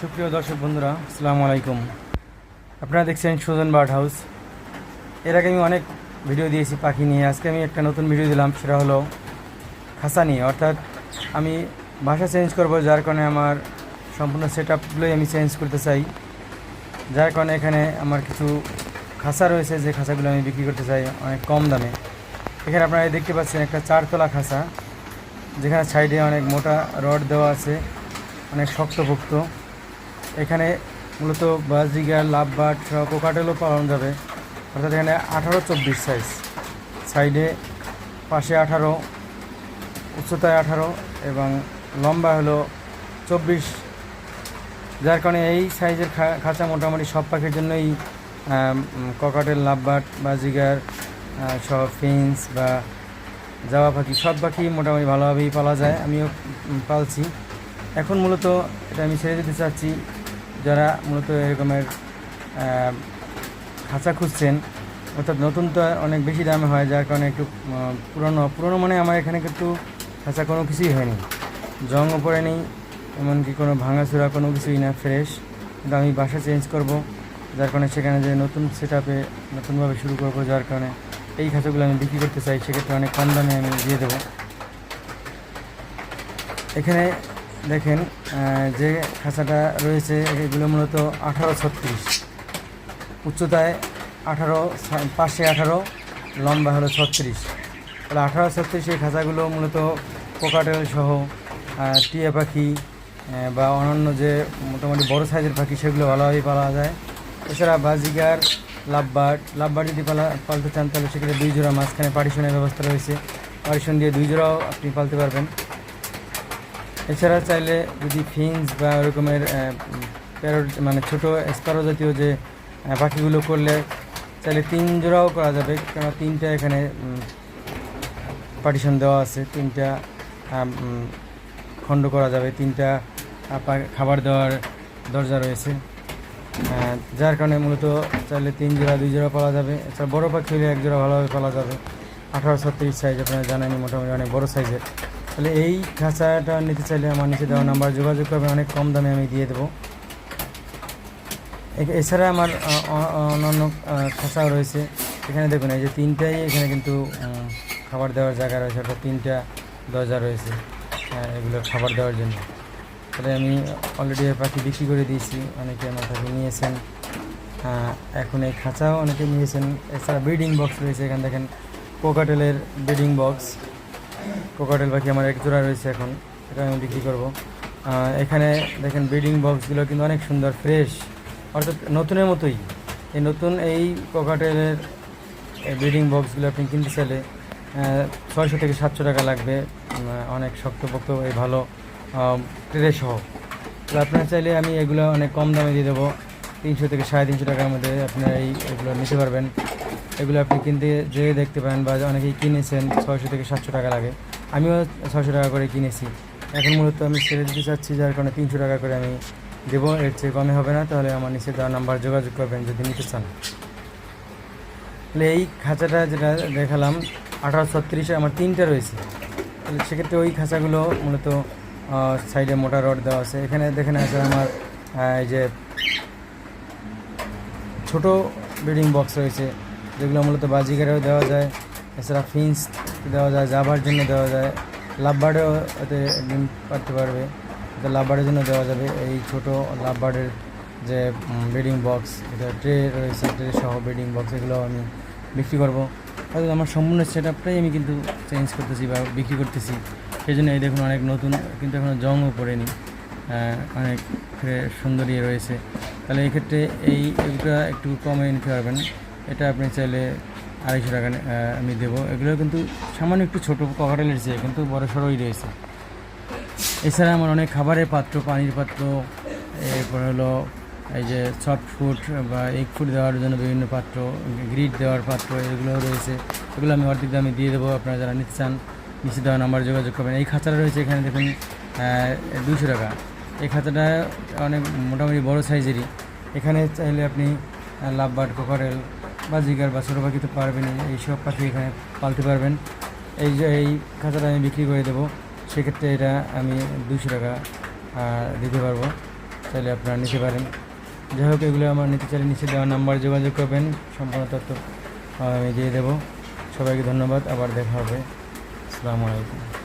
সুপ্রিয় দর্শক বন্ধুরা, আসসালামু আলাইকুম। আপনারা দেখছেন সুজন বার্ড হাউস। এর আগে আমি অনেক ভিডিও দিয়েছি পাখি নিয়ে। আজকে আমি একটা নতুন ভিডিও দিলাম, সেটা হলো খাঁচা নিয়ে। অর্থাৎ আমি ভাষা চেঞ্জ করব, যার কারণে আমার সম্পূর্ণ সেট আপগুলোই আমি চেঞ্জ করতে চাই। যার কারণে এখানে আমার কিছু খাঁচা রয়েছে, যে খাঁচাগুলো আমি বিক্রি করতে চাই অনেক কম দামে। এখানে আপনারা দেখতে পাচ্ছেন একটা চারতলা খাঁচা যেখানে সাইডে অনেক মোটা রড দেওয়া আছে, অনেক শক্তপোক্ত। এখানে মূলত বাজিগার লাভবাট সহ কোকাটেলও পালন যাবে। অর্থাৎ এখানে আঠারো চব্বিশ সাইজ সাইডে পাশে আঠারো উচ্চতায় আঠারো এবং লম্বা হলো চব্বিশ। যার কারণে এই সাইজের খাঁচা মোটামুটি সব পাখির জন্যই ককাটেল লাভবাট বাজিগার আহ, সহ ফিন্স বা জাওয়া পাখি সব পাখি মোটামুটি ভালোভাবেই পালা যায়। আমিও পালছি। এখন মূলত এটা আমি ছেড়ে দিতে চাচ্ছি যারা মূলত এরকমের খাঁচা খুঁজছেন, অর্থাৎ নতুন তো অনেক বেশি দামে হয়, যার কারণে একটু পুরনো পুরনো মানে আমার এখানে কিন্তু খাঁচা কোনো কিছুই হয়নি। জংও পড়েনি এমনকি কোনো ভাঙাচোরা কোনো কিছুই না, ফ্রেশ। কিন্তু আমি বাসা চেঞ্জ করব, যার কারণে সেখানে যে নতুন সেট আপে নতুনভাবে শুরু করব, যার কারণে এই খাঁচাগুলো আমি বিক্রি করতে চাই, সেক্ষেত্রে অনেক কম দামে আমি দিয়ে দেবো। এখানে দেখেন যে খাঁচাটা রয়েছে, এগুলো মূলত আঠারো ছত্রিশ। উচ্চতায় আঠারো পাশে আঠারো, লম্বা হলো ছত্রিশ। তাহলে আঠারো ছত্রিশ এই খাঁচাগুলো মূলত কোকাটেল সহ টিয়া পাখি বা অন্যান্য যে মোটামুটি বড় সাইজের পাখি, সেগুলো ভালোভাবেই পালা যায়। এছাড়া বাজিগার লাভবার্ড লাভবার্ড যদি পালা পালতে চান, তাহলে সেক্ষেত্রে দুই জোড়া মাঝখানে পার্টিশনের ব্যবস্থা রয়েছে। পার্টিশন দিয়ে দুই জোড়াও আপনি পালতে পারবেন। এছাড়া চাইলে যদি ফিন্স বা ওরকমের প্যারোট মানে ছোট স্পারো জাতীয় যে পাখিগুলো করলে চাইলে তিন জোড়াও করা যাবে কেন তিনটা এখানে পার্টিশন দেওয়া আছে, তিনটা খণ্ড করা যাবে, তিনটা খাবার দেওয়ার দরজা রয়েছে। যার কারণে মূলত চাইলে তিন জোড়া, দুই জোড়া পাওয়া যাবে। এছাড়া বড়ো পাখি হলে এক জোড়া ভালোভাবে পাওয়া যাবে। আঠারো, ছত্রিশ সাইজ আপনারা জানেন মোটামুটি অনেক বড় সাইজের তাহলে এই খাঁচাটা নিতে চাইলে আমার নিচে দেওয়া নাম্বার, যোগাযোগ করবে অনেক কম দামে আমি দিয়ে দেবো। এছাড়া আমার অন্যান্য খাঁচাও রয়েছে। এখানে দেখুন, এই যে তিনটাই, এখানে কিন্তু খাবার দেওয়ার জায়গা রয়েছে, অর্থাৎ তিনটা দরজা রয়েছে এগুলো খাবার দেওয়ার জন্য। তাহলে আমি অলরেডি পাখি বিক্রি করে দিয়েছি, অনেকে আমার পাখি নিয়েছেন। এখন এই খাঁচাও অনেকে নিয়েছেন। এছাড়া ব্রিডিং বক্স রয়েছে, এখানে দেখেন কোকাটেলের ব্রিডিং বক্স কোকাটেল পাখি আমার এক জোড়া রয়েছে এখন এটা আমি বিক্রি করব। এখানে দেখেন ব্রিডিং বক্সগুলো কিন্তু অনেক সুন্দর ফ্রেশ অর্থাৎ নতুনের মতোই। এই নতুন এই কোকাটেলের ব্রিডিং বক্সগুলো আপনি কিনতে চাইলে ছয়শো থেকে সাতশো টাকা লাগবে। অনেক শক্তপোক্ত এই ভালো ট্রে সহ। তো আপনারা চাইলে আমি এগুলো অনেক কম দামে দিয়ে দেবো। তিনশো থেকে সাড়ে তিনশো টাকার মধ্যে আপনারা এই এগুলো নিতে পারবেন। এগুলো আপনি কিনতে যেয়ে দেখতে পারেন বা অনেকেই কিনেছেন ছয়শো থেকে সাতশো টাকা লাগে। আমিও ছয়শো টাকা করে কিনেছি। এখন মূলত আমি ছেড়ে দিতে চাচ্ছি, যার কারণে তিনশো টাকা করে আমি দেবো। এর চেয়ে কমে হবে না। তাহলে আমার নিচে দেওয়া নাম্বার যোগাযোগ করবেন যদি নিতে চান। তাহলে এই খাঁচাটা যেটা দেখালাম, আঠারো ছত্রিশে আমার তিনটা রয়েছে। তাহলে সেক্ষেত্রে ওই খাঁচাগুলো মূলত সাইডে মোটা রড দেওয়া আছে। এখানে দেখেন আছে আমার এই যে ছোট ব্রিডিং বক্স রয়েছে। যেগুলো মূলত বাজিগারেও দেওয়া যায়, এছাড়া ফিন্স দেওয়া যায় জাবার জন্য দেওয়া যায়। লাভবার্ডেও এতে ডিম পারতে পারবে। এটা লাভবার্ডের জন্য দেওয়া যাবে। এই ছোট লাভবার্ডের যে ব্রিডিং বক্স, এটা ট্রে রয়েছে, ট্রে সহ ব্রিডিং বক্স এগুলো আমি বিক্রি করব। অর্থাৎ আমার সম্পূর্ণ সেট আপটাই আমি কিন্তু চেঞ্জ করতেছি বা বিক্রি করতেছি। সেই জন্য এই দেখুন অনেক নতুন, কিন্তু এখনও জংও পড়েনি। অনেক সুন্দরী রয়েছে। তাহলে এই ক্ষেত্রে এই এগুলো একটু কমে নিতে পারবেন। এটা আপনি চাইলে আড়াইশো টাকা আমি দেবো। এগুলো কিন্তু সামান্য একটু ছোটো ককাটেলের চেয়ে কিন্তু বড় সড়োই রয়েছে। এছাড়া আমার অনেক খাবারের পাত্র, পানির পাত্র, এরপর হলো এই যে সফট ফুড বা এগ ফুড দেওয়ার জন্য বিভিন্ন পাত্র গ্রিড দেওয়ার পাত্র এগুলো রয়েছে। এগুলো আমি অর্ধেক দামে দিয়ে দেবো, আপনারা যারা নিতে চান নিচে দেওয়া নাম্বার যোগাযোগ করবেন। এই খাঁচাটা রয়েছে এখানে দেখুন দুশো টাকা। এই খাঁচাটা অনেক মোটামুটি বড় সাইজেরই। এখানে চাইলে আপনি লাভ লাভবার্ড, কোকারেল বা জিগার বা ছোটো পাখি তো পারবেন এইসব পাখি এখানে পালতে পারবেন। এই যে এই খাঁচাটা আমি বিক্রি করে দেবো, সেক্ষেত্রে এটা আমি দুশো টাকা দিতে পারব। তাহলে আপনারা নিতে পারেন। যাই হোক, এগুলো আমার নিতে চাইলে নিচে দেওয়া নাম্বার যোগাযোগ করবেন, সম্পূর্ণ তথ্য আমি দিয়ে দেবো। সবাইকে ধন্যবাদ, আবার দেখা হবে। আসসালামু আলাইকুম।